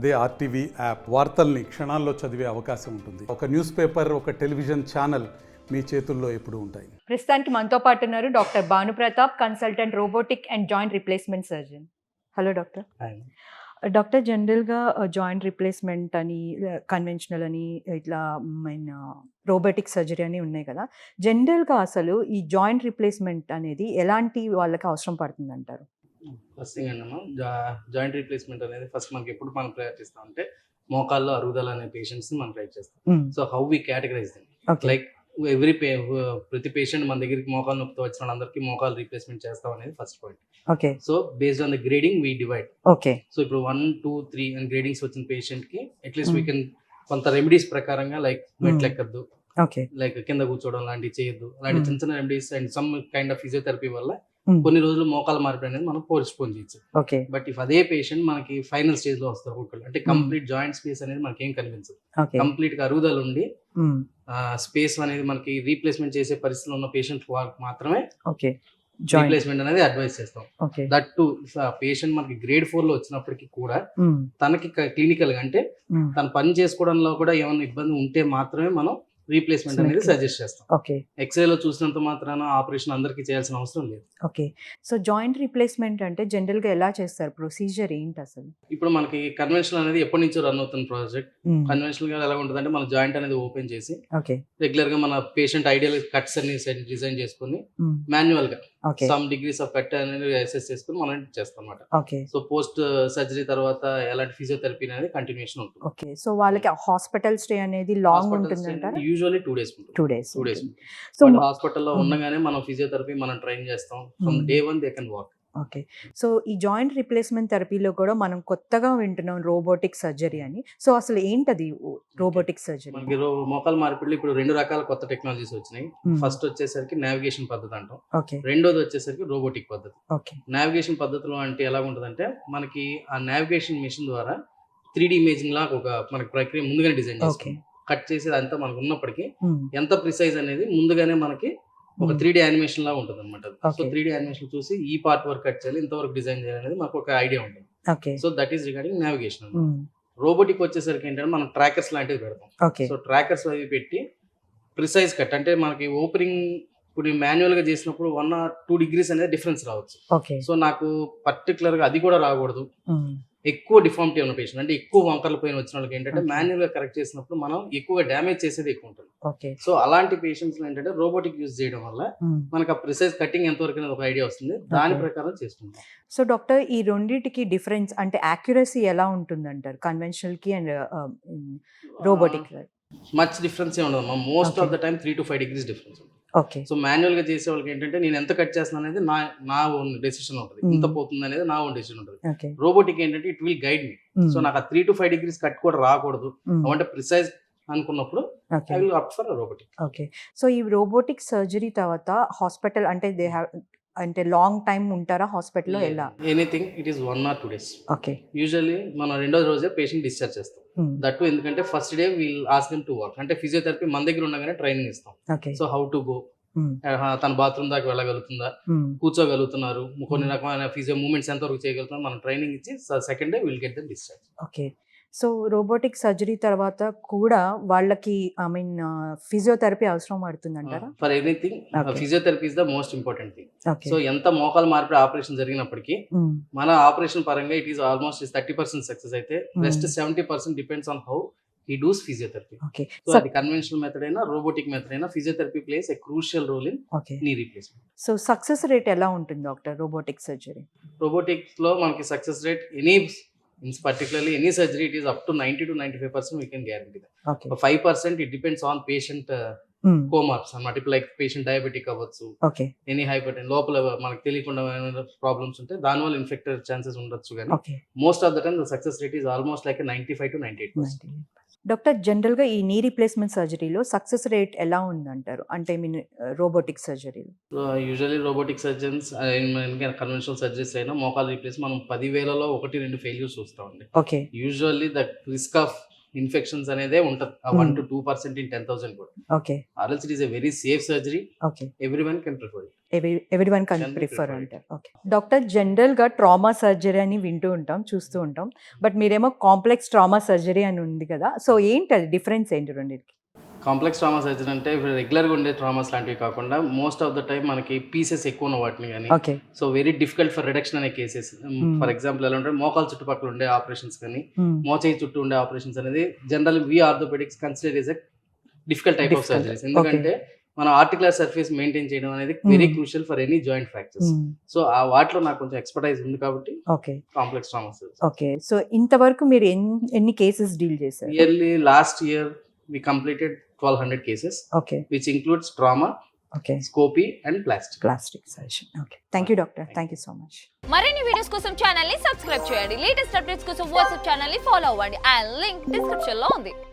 అదే RTV app వార్తల్ని క్షణాల్లో చదివే అవకాశం ఉంటుంది. ఒక న్యూస్ పేపర్ ఒక టెలివిజన్ ఛానల్ మీ చేతుల్లో ఎప్పుడూ ఉంటాయి. ప్రస్తుతానికి మనతో పాటు ఉన్నారు doctor Bhanupratap consultant robotic and joint replacement surgeon. Hello doctor. Doctor జనరల్గా జాయింట్ రిప్లేస్మెంట్ అని కన్వెన్షనల్ అని ఇట్లా మన రోబోటిక్ సర్జరీ అని ఉన్నాయి కదా. జనరల్గా అసలు ఈ జాయింట్ రిప్లేస్మెంట్ అనేది ఎలాంటి వాళ్ళకి అవసరం పడుతుంది అంటారు ఫస్ట్ థింగ్ అండి జాయింట్ రీప్లేస్మెంట్ అనేది ఫస్ట్ మనకి ఎప్పుడు మనం ప్రయత్నిస్తాం అంటే మోకాల్లో అరుగుదల అనే పేషెంట్స్ మనం ట్రై చేస్తాం. So how we categorize them like every pay ప్రతి పేషెంట్ మన దగ్గరికి మోకాలు నొప్పితో వచ్చిన వాళ్ళందరికీ మోకాలు రీప్లేస్మెంట్ చేస్తాం అనేది first point okay so based on the grading we divide okay so ఇప్పుడు one two three and gradings వచ్చిన పేషెంట్కి అట్లీస్ట్ వీ కెన్ కొంత రెమెడీస్ ప్రకారంగా లైక్ మెట్లు ఎక్కద్దు. ఓకే లైక్ కింద కూర్చోవడం లాంటివి చేయొద్దు. అలాంటి Hmm. చిన్న చిన్న remedies and some kind of physiotherapy వల్ల Hmm. కొన్ని రోజులు మోకాలు మార్పు అనేది మనం పోస్ట్పోన్ చేయొచ్చు. ఓకే. బట్ ఇఫ్ అదే పేషెంట్ మనకి ఫైనల్ స్టేజ్లో వస్తారు ఒక్కొక్కరు అంటే కంప్లీట్ జాయింట్ స్పేస్ అనేది మనకి ఏం కనిపించదు కంప్లీట్గా అరుగుదల ఉండి స్పేస్ అనేది మనకి రీప్లేస్మెంట్ చేసే పరిస్థితిలో ఉన్న పేషెంట్ మాత్రమే ఓకే. రీప్లేస్మెంట్ అనేది అడ్వైస్ చేస్తాం. దట్ టు పేషెంట్ మనకి గ్రేడ్ ఫోర్లో వచ్చినప్పటికీ కూడా తనకి క్లినికల్గా అంటే తన పని చేసుకోవడంలో కూడా ఏమైనా ఇబ్బంది ఉంటే మాత్రమే మనం రీప్లేస్మెంట్ అనేది. సజెస్ట్ చేస్తాం. ఓకే. ఎక్స్రేలో చూసినంత మాత్రాన ఆపరేషన్ అందరికీ చేయాల్సిన అవసరం లేదు. ఓకే. సో జాయింట్ రిప్లేస్మెంట్ అంటే జనరల్గా ఎలా చేస్తారు? ప్రొసీజర్ ఏంటి అసలు? ఇప్పుడు మనకి కన్వెన్షన్ అనేది ఎప్పటి నుంచో రన్ అవుతున్న ప్రాజెక్ట్ కన్వెన్షనల్గా ఎలా ఉంటుంది అంటే మన జాయింట్ అనేది ఓపెన్ చేసి ఓకే. రెగ్యులర్గా మన పేషెంట్ ఐడియల్ కట్స్ అన్ని డిజైన్ చేసుకుని మాన్యువల్గా సమ్ డిగ్రీస్ ఆఫ్ కట్ అనేది అసెస్ చేసుకుని మనం చేస్తాం అనమాట సో పోస్ట్ సర్జరీ తర్వాత ఎలాంటి ఫిజియోథెరపీ అనేది కంటిన్యూషన్ ఉంటుంది. ఓకే. సో వాళ్ళకి హాస్పిటల్ స్టే అనేది లాంగ్ ఉంటుందంటారా యూజువల్లీ టూ డేస్ ఉంటుంది. Two days two days so హాస్పిటల్లో. ఉండగానే మనం ఫిజియోథెరపీ మనం ట్రైన్ చేస్తాం. From. Day one they can walk okay. So ఈ జాయింట్ రిప్లేస్మెంట్ థెరపీలో కూడా మనం కొత్తగా వింటున్నాం రోబోటిక్ సర్జరీ అని. సో అసలు ఏంటది రోబోటిక్ సర్జరీ? మనకి రో- మోకాలు మార్పిడిలో ఇప్పుడు రెండు రకాల కొత్త టెక్నాలజీస్ వచ్చినాయి. ఫస్ట్ వచ్చేసరికి నావిగేషన్ పద్ధతి అంటాం. ఓకే. రెండోది వచ్చేసరికి రోబోటిక్ పద్ధతి. ఓకే. నావిగేషన్ పద్ధతిలో అంటే ఎలా ఉంటుందంటే మనకి ఆ నావిగేషన్ మిషన్ ద్వారా త్రీ డి ఇమేజింగ్ లాగా ఒక మనకి ప్రక్రియ ముందుగానే డిజైన్ చేస్తాం కట్ చేసేది అంతా మనకు ఉన్నప్పటికీ ఎంత ప్రిసైజ్ అనేది ముందుగానే మనకి ఒక Hmm. త్రీ డి యానిమేషన్ లాగా ఉంటుంది అనమాట సో. త్రీ డి యానిమేషన్ చూసి ఈ పార్ట్ వరకు కట్ చేయాలి ఇంతవరకు డిజైన్ చేయాలి అనేది మాకు ఒక ఐడియా ఉంటుంది. So that is regarding navigation robotic వచ్చేసరికి ఏంటంటే మనం ట్రాకర్స్ లాంటివి పెడతాం. సో ట్రాకర్స్ అవి పెట్టి ప్రిసైజ్ కట్ అంటే మనకి ఓపెనింగ్ ఇప్పుడు మాన్యువల్గా చేసినప్పుడు వన్ ఆర్ టూ డిగ్రీస్ అనేది డిఫరెన్స్ రావచ్చు. సో నాకు పర్టికులర్గా అది కూడా రాకూడదు. ఎక్కువ డిఫార్మిటీ ఉన్న పేషెంట్ అంటే ఎక్కువ వంకర్ల పైన వచ్చిన వాళ్ళకి ఏంటంటే. మాన్యువల్గా కరెక్ట్ చేసినప్పుడు మనం ఎక్కువగా డ్యామేజ్ చేసేది ఎక్కువ ఉంటుంది. సో అలాంటి పేషెంట్స్ ఏంటంటే రోబోటిక్ యూజ్ చేయడం వల్ల మనకు ఆ ప్రిసైజ్ కటింగ్ ఎంతవరకు అనేది ఒక ఐడియా వస్తుంది. దాని. ప్రకారం చేసుకుంటాం. సో డాక్టర్ ఈ రెండింటికి డిఫరెన్స్ అంటే యాక్యురసీ ఎలా ఉంటుంది అంటారు కన్వెన్షనల్కి అండ్ రోబోటిక్ మచ్ డిఫరెన్స్ ఏ ఉండదు. Most of. The time three to five degrees difference okay so మాన్యువల్గా చేసే వాళ్ళకి ఏంటంటే నేను ఎంత కట్ చేస్తున్నాను అనేది నా నా ఓన్ డెసిషన్ ఉంటుంది. ఎంత పోతుంది అనేది నా ఓన్ డెసిషన్ ఉంటుంది. రోబోటిక్ ఏంటంటే it will guide me. So నాకు ఆ three to five degrees cut కూడా రాకూడదు. అంటే ప్రిసైజ్ అనుకున్నప్పుడు I will opt for robotic. Okay. So ఈ రోబోటిక్ సర్జరీ తర్వాత హాస్పిటల్ అంటే దే హ్యావ్ అంటే లాంగ్ టైం ఉంటారా హాస్పిటల్లో ఎలా? Anything it is one or two days okay usually మనం రెండో రోజే పేషెంట్ డిశ్చార్జ్ చేస్తాం. దట్టు ఎందుకంటే first day we'll ask them to work అంటే ఫిజియోథెరపీ మన దగ్గర ఉండగానే ట్రైనింగ్ ఇస్తాం. Okay so how to go తన బాత్రూమ్ దాకా వెళ్ళగలుగుతుందా? కూర్చోగలుగుతున్నారు. కొన్ని రకమైన ఫిజియో మూమెంట్స్ ఎంతవరకు చేయగలుగుతున్నారు? మనం ట్రైనింగ్ ఇచ్చి second day will get them discharge okay so robotic surgery తర్వాత కూడా వాళ్ళకి ఐ మీన్ ఫిజియోథెరపీ అవసరం పడుతుంది అంటారా for anything Okay. Physiotherapy is the most important thing. So ఎంత మోకాలు మార్పిడి ఆపరేషన్ జరిగినప్పటికీ మన ఆపరేషన్ పరంగా it is almost thirty percent success అయితే rest seventy percent depends on how he does physiotherapy. Okay. So అది కన్వెన్షనల్ మెథడ్ అయినా robotic method అయినా physiotherapy plays a crucial role in knee replacement. So success rate ఎలా ఉంటుంది doctor robotic surgery? రోబోటిక్స్లో మనకి success rate any means particularly any surgery, it is up to 90 to 95 percent we can guarantee that. Okay. But 5 percent, it depends on patient uh, కోమార్క్స్ అనమాట ఇప్పుడు like patient diabetic అవ్వచ్చు. Okay any hyper లోపల మనకు తెలియకుండా problems ఉంటే దానివల్ల infected chances ఉండొచ్చు కానీ most of the time success rate is almost like ninety five to ninety eight doctor జనరల్గా ఈ నీ రీప్లేస్మెంట్ సర్జరీలో సక్సెస్ రేట్ ఎలా ఉందంటారు? అంటే mean robotic సర్జరీలో usually robotic surgeons conventional surgeries అయినా మోకాలు రీప్లేస్ మనం పదివేలలో ఒకటి రెండు ఫెయిల్యూర్స్ చూస్తామండి. Okay usually the risk of infections అనేదే ఉంటుంది. ఆ one. To two percent in ten thousand కూడా. Okay. Or else it is a very safe surgery okay. Everyone can prefer everyone can prefer. అంటారు. ఓకే. డాక్టర్ జనరల్గా trauma surgery అని వింటూ ఉంటాం చూస్తూ ఉంటాం. బట్ మీరేమో కాంప్లెక్స్ ట్రామా సర్జరీ అని ఉంది కదా. సో ఏంటి అది? డిఫరెన్స్ ఏంటి రెండింటికి? కాంప్లెక్స్ ట్రామా సర్జరీ అంటే రెగ్యులర్గా ఉండే ట్రామాస్ లాంటివి కాకుండా మోస్ట్ ఆఫ్ ద టైం మనకి పీసెస్ ఎక్కువ ఉన్న వాటిని కానీ so very difficult for reduction అనే కేసెస్ ఫర్ ఎగ్జాంపుల్ ఎలా ఉంటే మోకాల చుట్టుపక్కల ఉండే ఆపరేషన్స్ కానీ మోచేయి చుట్టూ ఉండే ఆపరేషన్స్ అనేది general we orthopaedics consider is a difficult type of. Surgeries ఎందుకంటే మన ఆర్టికులర్ సర్ఫేస్ మెయింటైన్ చేయడం అనేది very. Crucial for any joint fractures so ఆ వాటిలో నాకు కొంచెం ఎక్స్పర్టైజ్ ఉంది కాబట్టి okay complex trauma okay so ఇంతవరకు మీరు ఎన్ని ఎన్ని కేసెస్ డీల్ చేశారు? Yearly last year we completed twelve hundred cases okay which includes trauma okay scopy and plastic plastic surgeon okay thank you doctor thank you so much మరిన్ని videos కోసం ఛానల్ని subscribe చేయండి. Latest updates కోసం WhatsApp ఛానల్ని follow అవ్వండి. And link డిస్క్రిప్షన్లో ఉంది.